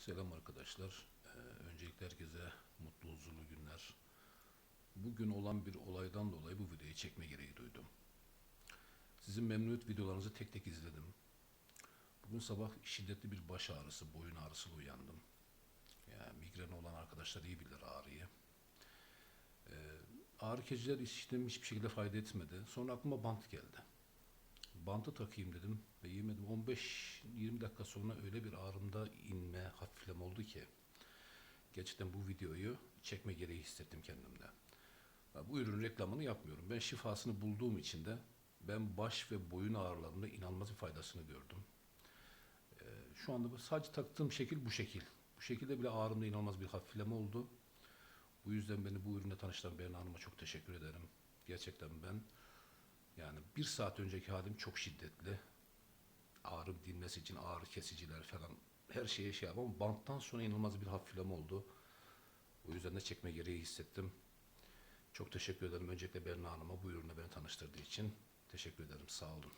Selam arkadaşlar. Ee, öncelikle herkese mutlu, huzurlu günler. Bugün olan bir olaydan dolayı bu videoyu çekme gereği duydum. Sizin memnuniyet videolarınızı tek tek izledim. Bugün sabah şiddetli bir baş ağrısı, boyun ağrısıyla uyandım. Yani migreni olan arkadaşlar iyi bilir ağrıyı. Ee, ağrı kesiciler içtim hiçbir şekilde fayda etmedi. Sonra aklıma bant geldi. Bantı takayım dedim ve yemedim. 15-20 dakika sonra öyle bir ağrımda inme, hafifleme oldu ki gerçekten bu videoyu çekme gereği hissettim kendimde. Bu ürün reklamını yapmıyorum. Ben şifasını bulduğum için de ben baş ve boyun ağrılarında inanılmaz bir faydasını gördüm. Ee, şu anda sadece taktığım şekil bu şekil. Bu şekilde bile ağrımda inanılmaz bir hafifleme oldu. Bu yüzden beni bu ürünle tanıştıran Berna Hanım'a çok teşekkür ederim. Gerçekten ben bir saat önceki halim çok şiddetli. Ağrım dinmesi için ağrı kesiciler falan her şeye şey yapamam. Banttan sonra inanılmaz bir hafifleme oldu. O yüzden de çekme gereği hissettim. Çok teşekkür ederim öncelikle Berna Hanım'a bu ürünle beni tanıştırdığı için. Teşekkür ederim. Sağ olun.